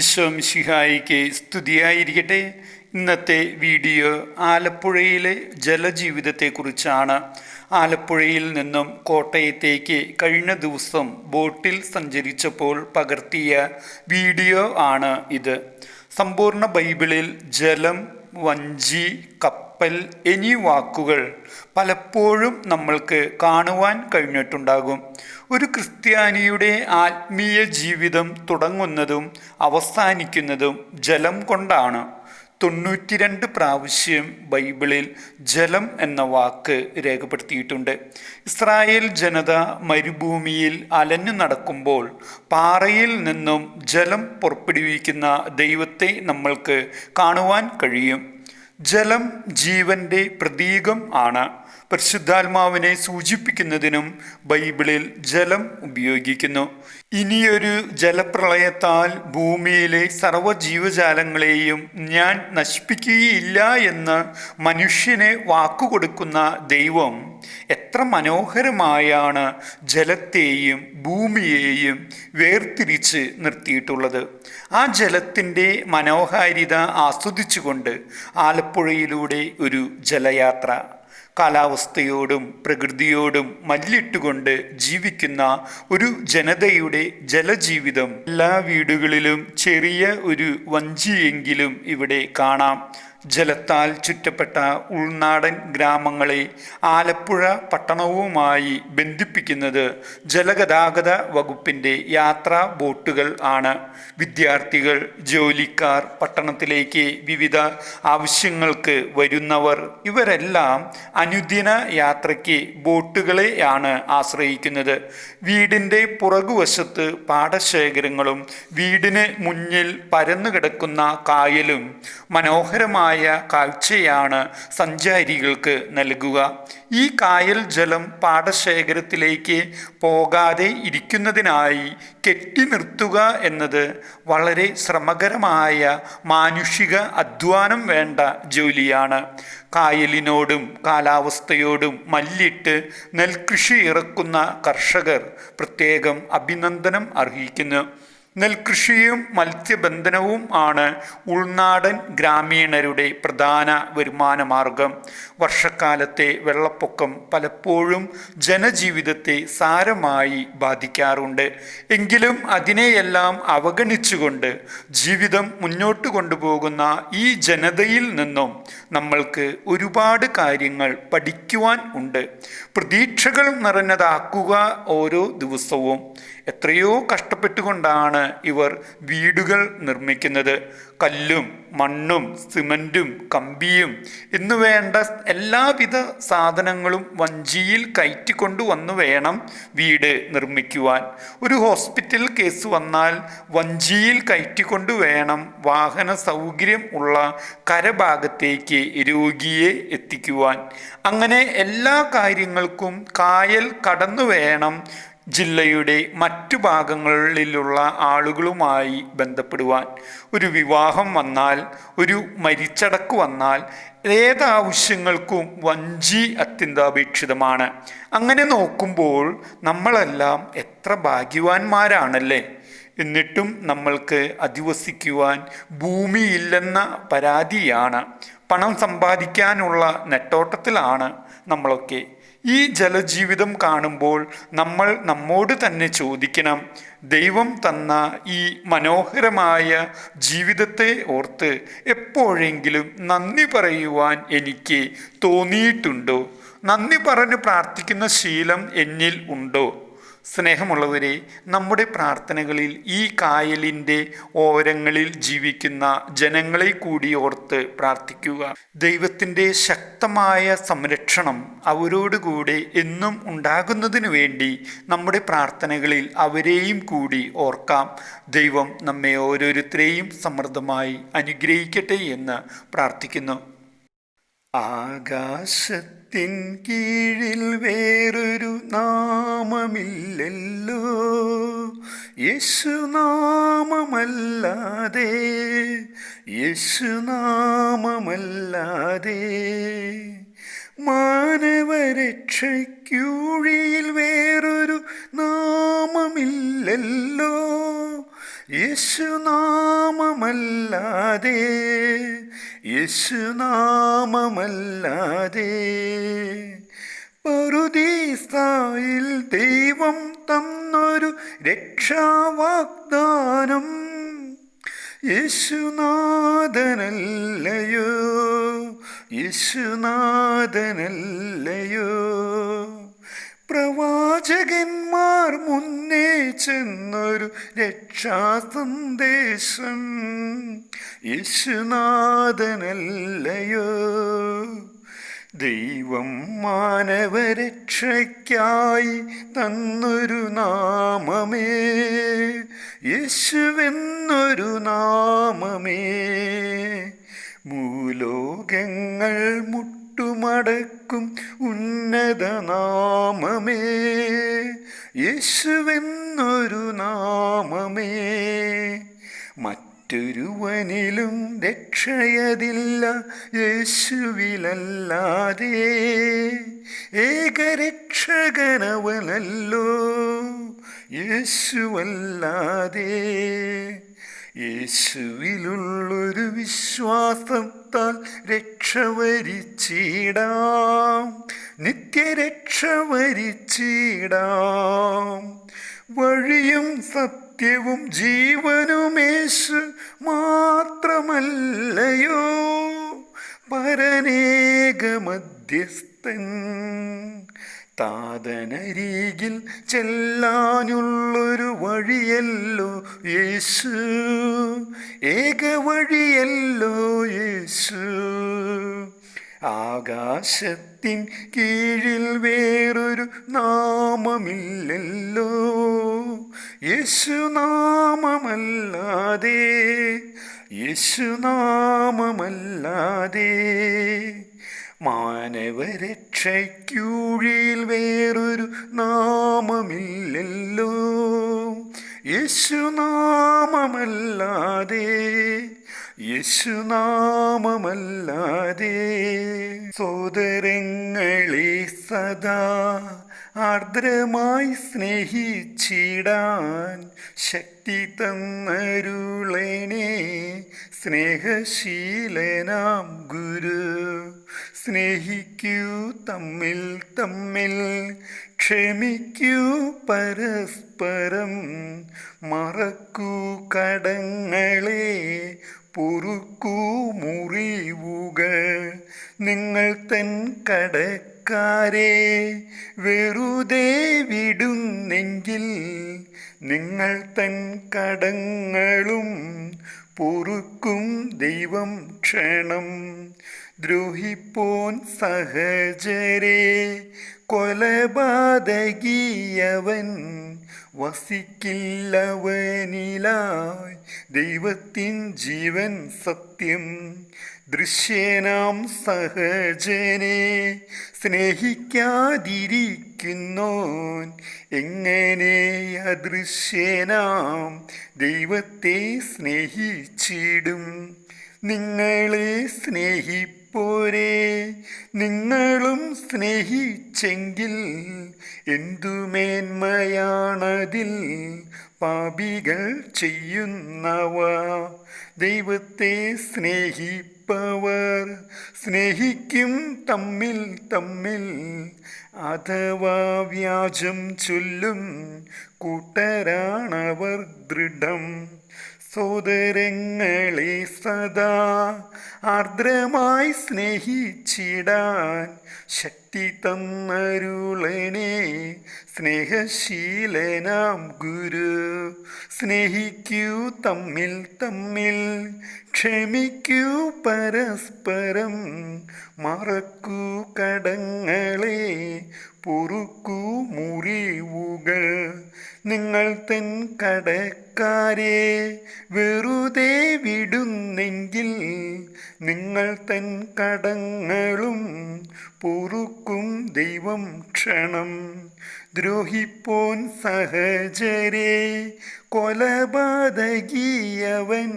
ഈശോ മിശിഹായിക്ക് സ്തുതിയായിരിക്കട്ടെ. ഇന്നത്തെ വീഡിയോ ആലപ്പുഴയിലെ ജലജീവിതത്തെക്കുറിച്ചാണ്. ആലപ്പുഴയിൽ നിന്നും കോട്ടയത്തേക്ക് കഴിഞ്ഞ ദിവസം ബോട്ടിൽ സഞ്ചരിച്ചപ്പോൾ പകർത്തിയ വീഡിയോ ആണ് ഇത്. സമ്പൂർണ ബൈബിളിൽ ജലം വഞ്ചി കപ്പൽ എന്നീ വാക്കുകൾ പലപ്പോഴും നമ്മൾക്ക് കാണുവാൻ കഴിഞ്ഞിട്ടുണ്ടാകും. ഒരു ക്രിസ്ത്യാനിയുടെ ആത്മീയ ജീവിതം തുടങ്ങുന്നതും അവസാനിക്കുന്നതും ജലം കൊണ്ടാണ്. തൊണ്ണൂറ്റിരണ്ട് പ്രാവശ്യം ബൈബിളിൽ ജലം എന്ന വാക്ക് രേഖപ്പെടുത്തിയിട്ടുണ്ട്. ഇസ്രായേൽ ജനത മരുഭൂമിയിൽ അലഞ്ഞു നടക്കുമ്പോൾ പാറയിൽ നിന്നും ജലം പുറപ്പെടുവിക്കുന്ന ദൈവത്തെ നമ്മൾക്ക് കാണുവാൻ കഴിയും. ജലം ജീവന്റെ പ്രതീകം ആണ്. പരിശുദ്ധാത്മാവിനെ സൂചിപ്പിക്കുന്നതിനും ബൈബിളിൽ ജലം ഉപയോഗിക്കുന്നു. ഇനിയൊരു ജലപ്രളയത്താൽ ഭൂമിയിലെ സർവ ജീവജാലങ്ങളെയും ഞാൻ നശിപ്പിക്കുകയില്ല എന്ന് മനുഷ്യനെ വാക്കുകൊടുക്കുന്ന ദൈവം എത്ര മനോഹരമായാണ് ജലത്തെയും ഭൂമിയെയും വേർതിരിച്ച് നിർത്തിയിട്ടുള്ളത്. ആ ജലത്തിന്റെ മനോഹാരിത ആസ്വദിച്ചുകൊണ്ട് ആലപ്പുഴയിലൂടെ ഒരു ജലയാത്ര. കാലാവസ്ഥയോടും പ്രകൃതിയോടും മല്ലിട്ടുകൊണ്ട് ജീവിക്കുന്ന ഒരു ജനതയുടെ ജലജീവിതം. എല്ലാ വീടുകളിലും ചെറിയ ഒരു വഞ്ചിയെങ്കിലും ഇവിടെ കാണാം. ജലത്താൽ ചുറ്റപ്പെട്ട ഉൾനാടൻ ഗ്രാമങ്ങളെ ആലപ്പുഴ പട്ടണവുമായി ബന്ധിപ്പിക്കുന്നത് ജലഗതാഗത വകുപ്പിന്റെ യാത്രാ ബോട്ടുകൾ ആണ്. വിദ്യാർത്ഥികൾ ജോലിക്കാർ പട്ടണത്തിലേക്ക് വിവിധ ആവശ്യങ്ങൾക്ക് വരുന്നവർ ഇവരെല്ലാം അനുദിന യാത്രയ്ക്ക് ബോട്ടുകളെയാണ് ആശ്രയിക്കുന്നത്. വീടിന്റെ പുറകുവശത്ത് പാടശേഖരങ്ങളും വീടിന് മുന്നിൽ പരന്നു കിടക്കുന്ന കായലും മനോഹരമായ കാഴ്ചയാണ് സഞ്ചാരികൾക്ക് നൽകുക. ഈ കായൽ ജലം പാടശേഖരത്തിലേക്ക് പോകാതെ ഇരിക്കുന്നതിനായി കെട്ടി നിർത്തുക എന്നത് വളരെ ശ്രമകരമായ മാനുഷിക അധ്വാനം വേണ്ട ജോലിയാണ്. കായലിനോടും കാലാവസ്ഥയോടും മല്ലിട്ട് നെൽകൃഷി ഇറക്കുന്ന കർഷകർ പ്രത്യേകം അഭിനന്ദനം അർഹിക്കുന്നു. നെൽകൃഷിയും മത്സ്യബന്ധനവും ആണ് ഉൾനാടൻ ഗ്രാമീണരുടെ പ്രധാന വരുമാന മാർഗം. വർഷക്കാലത്തെ വെള്ളപ്പൊക്കം പലപ്പോഴും ജനജീവിതത്തെ സാരമായി ബാധിക്കാറുണ്ട്. എങ്കിലും അതിനെയെല്ലാം അവഗണിച്ചുകൊണ്ട് ജീവിതം മുന്നോട്ട് കൊണ്ടുപോകുന്ന ഈ ജനതയിൽ നിന്നും നമ്മൾക്ക് ഒരുപാട് കാര്യങ്ങൾ പഠിക്കുവാൻ ഉണ്ട്. പ്രതീക്ഷകൾ നിറഞ്ഞതാക്കുക ഓരോ ദിവസവും. എത്രയോ കഷ്ടപ്പെട്ടുകൊണ്ടാണ് ഇവർ വീടുകൾ നിർമ്മിക്കുന്നത്. കല്ലും മണ്ണും സിമന്റും കമ്പിയും എന്നുവേണ്ട എല്ലാവിധ സാധനങ്ങളും വഞ്ചിയിൽ കയറ്റിക്കൊണ്ടുവന്നു വേണം വീട് നിർമ്മിക്കുവാൻ. ഒരു ഹോസ്പിറ്റൽ കേസ് വന്നാൽ വഞ്ചിയിൽ കയറ്റിക്കൊണ്ടു വേണം വാഹന സൗകര്യം ഉള്ള കരഭാഗത്തേക്ക് രോഗിയെ എത്തിക്കുവാൻ. അങ്ങനെ എല്ലാ കാര്യങ്ങൾക്കും കായൽ കടന്നു വേണം ജില്ലയുടെ മറ്റു ഭാഗങ്ങളിലുള്ള ആളുകളുമായി ബന്ധപ്പെടുവാൻ ഒരു വിവാഹം വന്നാൽ ഒരു മരിച്ചടക്ക് വന്നാൽ ഏതാവശ്യങ്ങൾക്കും വഞ്ചി അത്യന്താപേക്ഷിതമാണ്. അങ്ങനെ നോക്കുമ്പോൾ നമ്മളെല്ലാം എത്ര ഭാഗ്യവാന്മാരാണല്ലേ? എന്നിട്ടും നമ്മൾക്ക് അധിവസിക്കുവാൻ ഭൂമിയില്ലെന്ന പരാതിയാണ്. പണം സമ്പാദിക്കാനുള്ള നെട്ടോട്ടത്തിലാണ് നമ്മളൊക്കെ ഈ ജലജീവിതം കാണുമ്പോൾ നമ്മൾ നമ്മോട് തന്നെ ചോദിക്കണം ദൈവം തന്ന ഈ മനോഹരമായ ജീവിതത്തെ ഓർത്ത് എപ്പോഴെങ്കിലും നന്ദി പറയുവാൻ എനിക്ക് തോന്നിയിട്ടുണ്ടോ? നന്ദി പറഞ്ഞ് പ്രാർത്ഥിക്കുന്ന ശീലം എന്നിൽ ഉണ്ടോ? സ്നേഹമുള്ളവരെ നമ്മുടെ പ്രാർത്ഥനകളിൽ ഈ കായലിന്റെ ഓരങ്ങളിൽ ജീവിക്കുന്ന ജനങ്ങളെ കൂടി ഓർത്ത് പ്രാർത്ഥിക്കുക. ദൈവത്തിന്റെ ശക്തമായ സംരക്ഷണം അവരോടുകൂടെ എന്നും ഉണ്ടാകുന്നതിനു വേണ്ടി നമ്മുടെ പ്രാർത്ഥനകളിൽ അവരെയും കൂടി ഓർക്കാം. ദൈവം നമ്മെ ഓരോരുത്തരെയും സമൃദ്ധമായി അനുഗ്രഹിക്കട്ടെ എന്ന് പ്രാർത്ഥിക്കുന്നു. ആകാശത്തിൻ കീഴിൽ വേറൊരു നാമമില്ലല്ലോ. യേശുനാമമല്ലാതെ യേശുനാമമല്ലാതെ മാനവരക്ഷയ്ക്കൂഴിയിൽ വേറൊരു നാമമില്ലല്ലോ. യേശുനാമമല്ലാതെ യേശുനാമമല്ലാതെ പറുദീസായിൽ ദൈവം തന്നൊരു രക്ഷാവാഗ്ദാനം. യേശുനാഥനല്ലയോ? യേശുനാഥനല്ലയോ? പ്രവാചകന്മാർ മുന്നേ ചെന്നൊരു രക്ഷാസന്ദേശം. യേശുനാഥനല്ലയോ? ദൈവം മാനവരക്ഷയ്ക്കായി തന്നൊരു നാമമേ. യേശുവെന്നൊരു നാമമേ. മൂലോകങ്ങൾ മുട്ടുമടക്കും ഉന്നത നാമമേ. യേശുവെന്നൊരു നാമമേ. മറ്റൊരുവനിലും രക്ഷയതില്ല യേശുവിലല്ലാതെ. ഏകരക്ഷകനവനല്ലോ യേശുവല്ലാതെ. യേശുവിലുള്ളൊരു വിശ്വാസത്താൽ രക്ഷ വരിച്ചിടാം. നിത്യരക്ഷ വരിച്ചിടാം. വഴിയും സത്യവും ജീവനുമേശ് മാത്രമല്ലയോ. പരനേക മധ്യസ്ഥൻ താതനരികിൽ ചെല്ലാനുള്ളൊരു വഴിയല്ലോ യേശു. ഏക വഴിയല്ലോ യേശു. ആകാശത്തിൻ കീഴിൽ വേറൊരു നാമമില്ലല്ലോ. യേശുനാമമല്ലാതെ യേശുനാമമല്ലാതെ. മാനവരക്ഷയ്ക്കൂഴിയിൽ വേറൊരു നാമമില്ലല്ലോ. യേശുനാമമല്ലാതെ യേശുനാമമല്ലാതെ സോദരങ്ങളെ സദാ ആർദ്രമായി സ്നേഹിച്ചിടാൻ ശക്തി തന്നരുളനെ സ്നേഹശീലനാം ഗുരു സ്നേഹിക്കൂ തമ്മിൽ തമ്മിൽ ക്ഷമിക്കൂ പരസ്പരം മറക്കൂ കടങ്ങളെ പൊറുക്കൂ മുറിവുകൾ. നിങ്ങൾ തൻ കടക്കാരെ വെറുതെ വിടുന്നെങ്കിൽ നിങ്ങൾ തൻ കടങ്ങളും പൊറുക്കും ദൈവം ക്ഷണം. ദ്രോഹിപ്പോൻ സഹജരെ കൊലപാതകിയവൻ വസിക്കില്ലവനിലായി ദൈവത്തിൻ ജീവൻ സത്യം. ദൃശ്യനാം സഹജനെ സ്നേഹിക്കാതിരിക്കുന്നോൻ. എങ്ങനെ അദൃശ്യനാം ദൈവത്തെ സ്നേഹിച്ചിടും? നിങ്ങളെ സ്നേഹിപ്പോരെ നിങ്ങളും സ്നേഹിച്ചെങ്കിൽ എന്തു മേന്മയാണതിൽ പാപികൾ ചെയ്യുന്നവ. ദൈവത്തെ സ്നേഹിപ്പവർ സ്നേഹിക്കും തമ്മിൽ തമ്മിൽ. അഥവാ വ്യാജം ചൊല്ലും കൂട്ടരാണവർ ദൃഢം. സോദരങ്ങളെ സദാ ആർദ്രമായി സ്നേഹിച്ചിടാൻ ശക്തി തന്നരുളനെ സ്നേഹശീലനാം ഗുരു. സ്നേഹിക്കൂ തമ്മിൽ തമ്മിൽ ക്ഷമിക്കൂ പരസ്പരം. മറക്കൂ കടങ്ങളെ പൊറുക്കൂ മുറിവുകൾ. നിങ്ങൾ തൻ കടക്കാരെ വെറുതെ വിടുന്നെങ്കിൽ നിങ്ങൾ തൻ കടങ്ങളും പൊറുക്കും ദൈവം ക്ഷണം. ദ്രോഹിപ്പോൻ സഹജരെ കൊലപാതകിയവൻ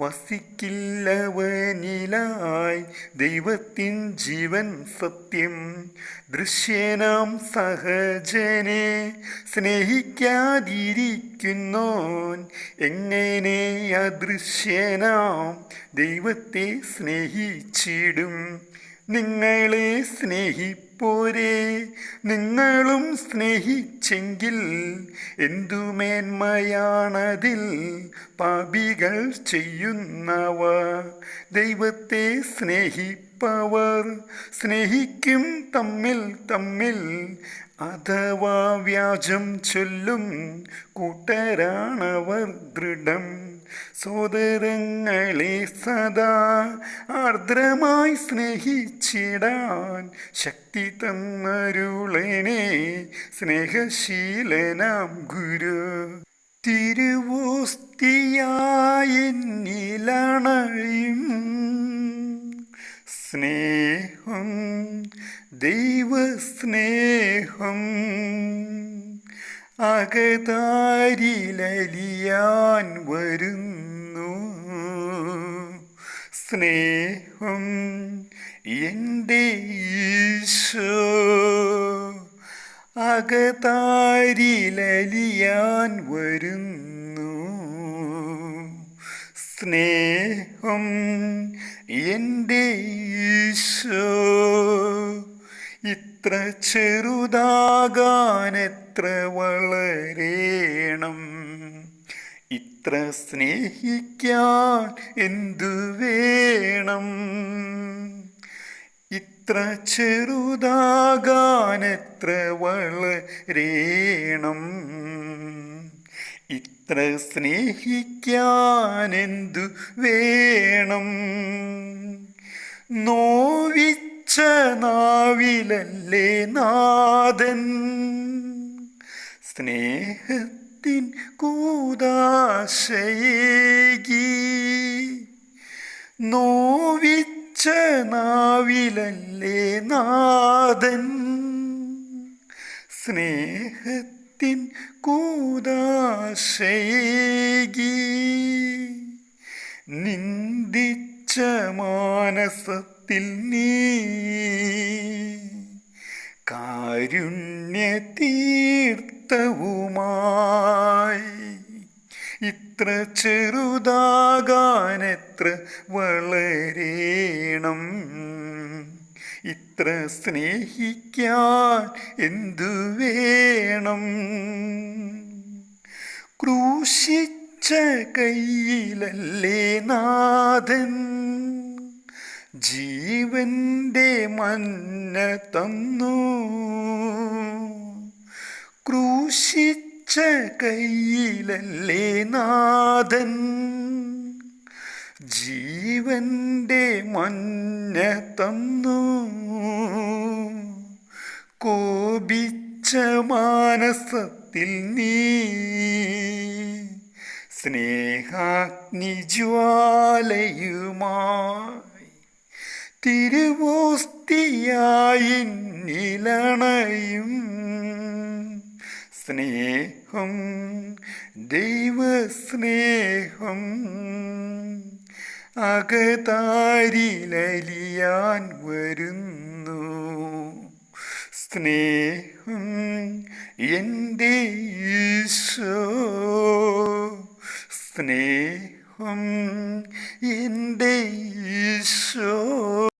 വസിക്കില്ലവനിലായി ദൈവത്തിൻ ജീവൻ സത്യം. ദൃശ്യനാം സഹജനെ സ്നേഹിക്കാതിരിക്കുന്നോൻ എങ്ങനെ അദൃശ്യനാം ദൈവത്തെ സ്നേഹിച്ചിടും? നിങ്ങളെ സ്നേഹിപ്പോരെ നിങ്ങളും സ്നേഹിച്ചെങ്കിൽ എന്തു മേന്മയാണതിൽ പാപികൾ ചെയ്യുന്നവ. ദൈവത്തെ സ്നേഹിപ്പവർ സ്നേഹിക്കും തമ്മിൽ തമ്മിൽ. അഥവാ വ്യാജം ചൊല്ലും കൂട്ടരാണവർ ദൃഢം. സോദരങ്ങളെ സദാ ആർദ്രമായി സ്നേഹിച്ചിടാൻ ശക്തി തന്നരുളനെ സ്നേഹശീലനാം ഗുരു. തിരുവോസ്തിയായിലണയും സ്നേഹം ദൈവസ്നേഹം. അകതാരിലലിയാൻ വരുന്നു. സ്നേഹം എന്റെ ഈശോ. അകതാരിലലിയാൻ വരുന്നു. സ്നേഹം എന്റെ ഈശോ. ഇത്ര ചെറുതാകാൻ എത്ര വളരേണം? ഇത്ര സ്നേഹിക്കാൻ എന്തു വേണം? ഇത്ര ചെറുതാകാൻ എത്ര വളരേണം? ഇത്ര സ്നേഹിക്കാൻ എന്തു വേണം? നോവിച്ച നാവിലല്ലേ നാഥൻ? സ്നേഹത്തിൻ കൂതാശയേകി. നോവിച്ച നാവിലല്ലേ നാഥൻ? സ്നേഹത്തിൻ കൂതാശയേകി. നിന്ദിച്ച മാനസത്തിൽ നീ ഇത്ര ചെറുതാകാനെത്ര വളരേണം. ഇത്ര സ്നേഹിക്കാൻ എന്തു വേണം. ക്രൂശിച്ച കയ്യിലല്ലേ നാഥൻ? ജീവന്റെ മഞ്ഞ തന്നു. ക്രൂശിച്ച കയ്യിലല്ലേ നാഥൻ? ജീവന്റെ മഞ്ഞ തന്നു. കോപിച്ച മാനസത്തിൽ നീ സ്നേഹാഗ്നി ജ്വാലയുമായി തിരുവോസ്തിയായി നിലണയും. സ്നേഹം ദൈവസ്നേഹം അകതാരിലലിയാൻ വരുന്നു. സ്നേഹം എന്റെ സ്നേഹം എന്റെ ഈശോ.